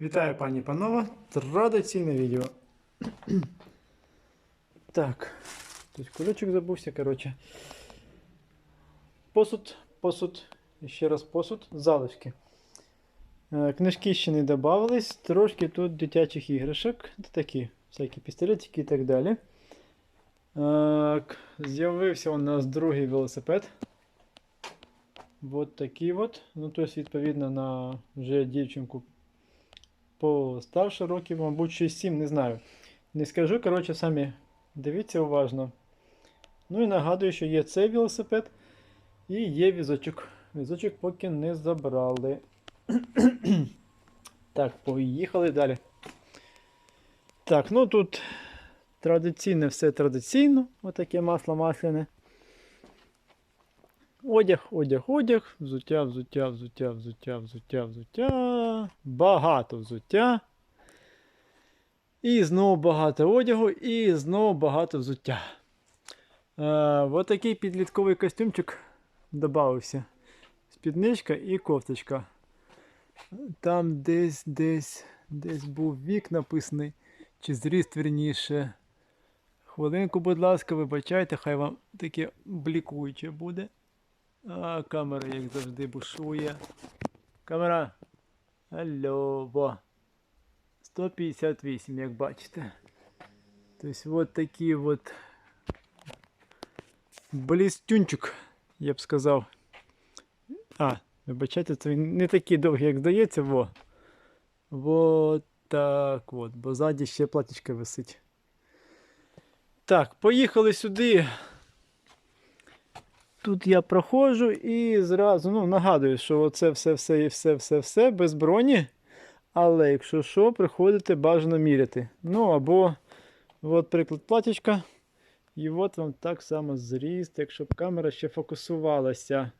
Вітаю, пані і панове. Традиційне відео. так. Тут кулечок забувся, коротше. Посуд, посуд, ще раз посуд, залишки. Е, Книжки ще не додавались, трошки тут дитячих іграшок, такі, всякі пістолетики і так далі. З'явився у нас другий велосипед. Вот такий от. Ну, тобто, відповідно, на вже дівчинку постарше років, мабуть, 6-7, не знаю. Не скажу, коротше, самі дивіться уважно. Ну і нагадую, що є цей велосипед і є візочок. Візочок поки не забрали. так, поїхали далі. Так, ну тут традиційне все традиційно. Отаке масло масляне. Одяг, одяг, одяг, взуття, взуття, взуття, взуття, взуття, взуття. Багато взуття. І знову багато одягу, і знову багато взуття. Е, ось такий підлітковий костюмчик додався. Спідничка і кофточка. Там десь, десь, десь був вік написаний, чи зріст вірніше. Хвилинку, будь ласка, вибачайте, хай вам таке блікуюче буде. А, камера, як завжди, бушує. Камера. Алло, во. 158, як бачите. Тобто от такий от блістюнчик, я б сказав. А, вибачайте, це він не такий довгий, як здається, во. Вот так от, бо ззаді ще платічка висить. Так, поїхали сюди. Тут я проходжу і зразу ну, нагадую, що оце все-все і все-все-все без броні. Але якщо що, приходите бажано міряти. Ну або, от приклад платічка. І от вам так само зріст, якщо б камера ще фокусувалася.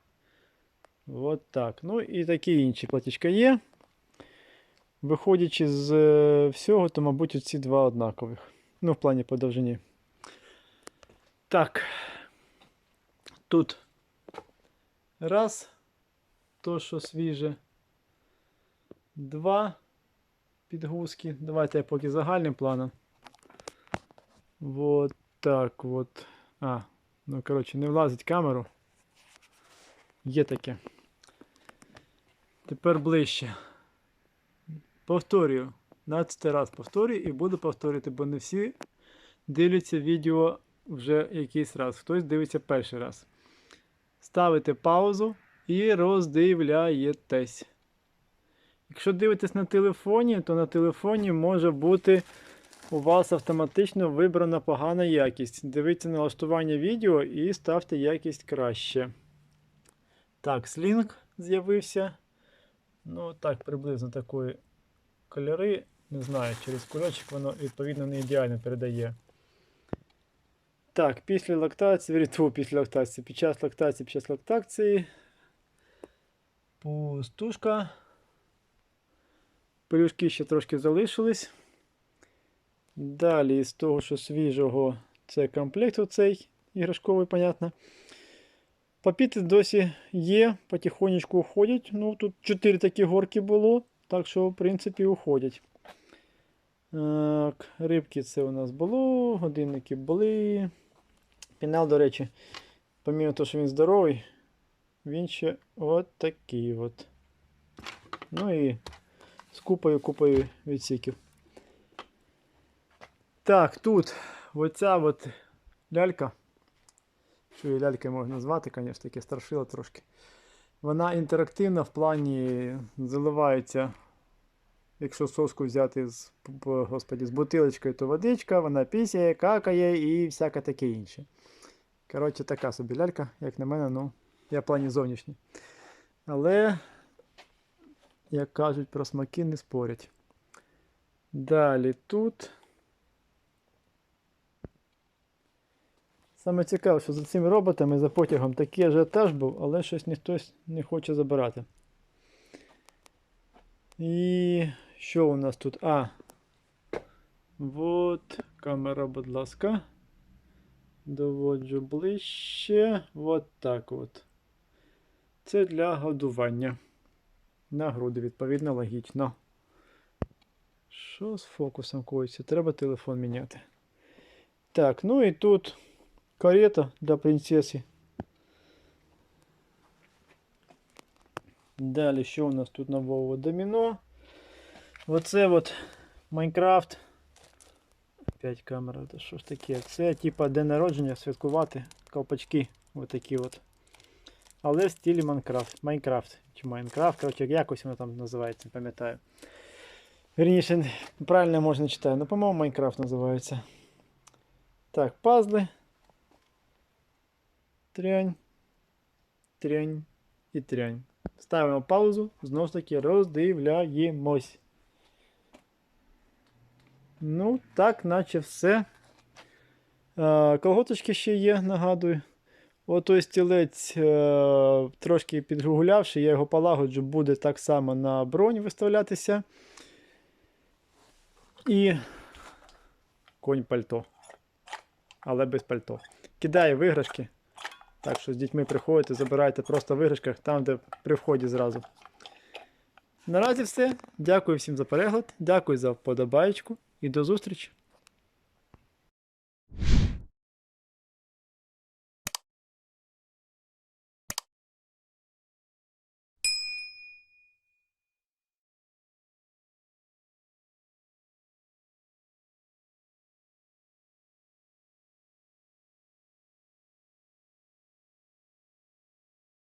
От так. Ну і такі інші платічка є. Виходячи з е, всього, то, мабуть, оці два однакових. Ну, в плані по довжині. Так. Тут раз, то, що свіже. Два підгузки. Давайте я поки загальним планом. Вот так от. А, ну коротше, не влазить камеру. Є таке. Тепер ближче. Повторюю. 15 раз повторюю і буду повторювати, бо не всі дивляться відео вже якийсь раз. Хтось дивиться перший раз. Ставите паузу і роздивляєтесь. Якщо дивитесь на телефоні, то на телефоні може бути у вас автоматично вибрана погана якість. Дивіться налаштування відео і ставте якість краще. Так, слінг з'явився. Ну, так, приблизно такої кольори. Не знаю, через кульочок воно відповідно не ідеально передає. Так, після лактації, вірту, після лактації, під час лактації, під час лактації. Пустушка. Пелюшки ще трошки залишились. Далі з того, що свіжого, це комплект оцей іграшковий, понятно. Папіти досі є, потихонечку уходять. Ну, тут 4 такі горки було, так що, в принципі, уходять. Так, рибки це у нас було, годинники були. Пінал, до речі, помимо того, що він здоровий, він ще от от. Ну і з купою купою відсіків. Так, тут оця от лялька. Що її лялькою можна назвати, звісно, таке страшило трошки. Вона інтерактивна в плані заливається. Якщо соску взяти з, господі, з бутилочкою, то водичка, вона пісяє, какає і всяке таке інше. Коротше, така собі лялька, як на мене, ну, я в плані зовнішній. Але, як кажуть, про смаки не спорять. Далі тут. Саме цікаве, що за цими роботами, за потягом такий ажіотаж був, але щось ніхто не хоче забирати. І що у нас тут? А. Вот, камера, будь ласка. Доводжу ближче. От так от. Це для годування. На груди, відповідно, логічно. Що з фокусом коїться? Треба телефон міняти. Так, ну і тут карета для принцеси. Далі, що у нас тут нового доміно? Оце от Майнкрафт. Опять камера, це що ж таке? Це типа день народження святкувати ковпачки. Отакі от. Але в стилі Майнкрафт. Майнкрафт. Чи Майнкрафт, коротше, якось воно там називається, не пам'ятаю. Вірніше, правильно можна читати, ну, по-моєму, Майнкрафт називається. Так, пазли. Трянь. Трянь і трянь. Ставимо паузу, знову ж таки роздивляємось. Ну, так, наче все. А, колготочки ще є, нагадую. Отой стілець е, трошки підгулявши, я його полагоджу, буде так само на бронь виставлятися. І конь пальто. Але без пальто. Кидаю виграшки. Так що з дітьми приходите, забирайте просто в виграшках, там, де при вході зразу. Наразі все. Дякую всім за перегляд, дякую за вподобайку і до зустрічі!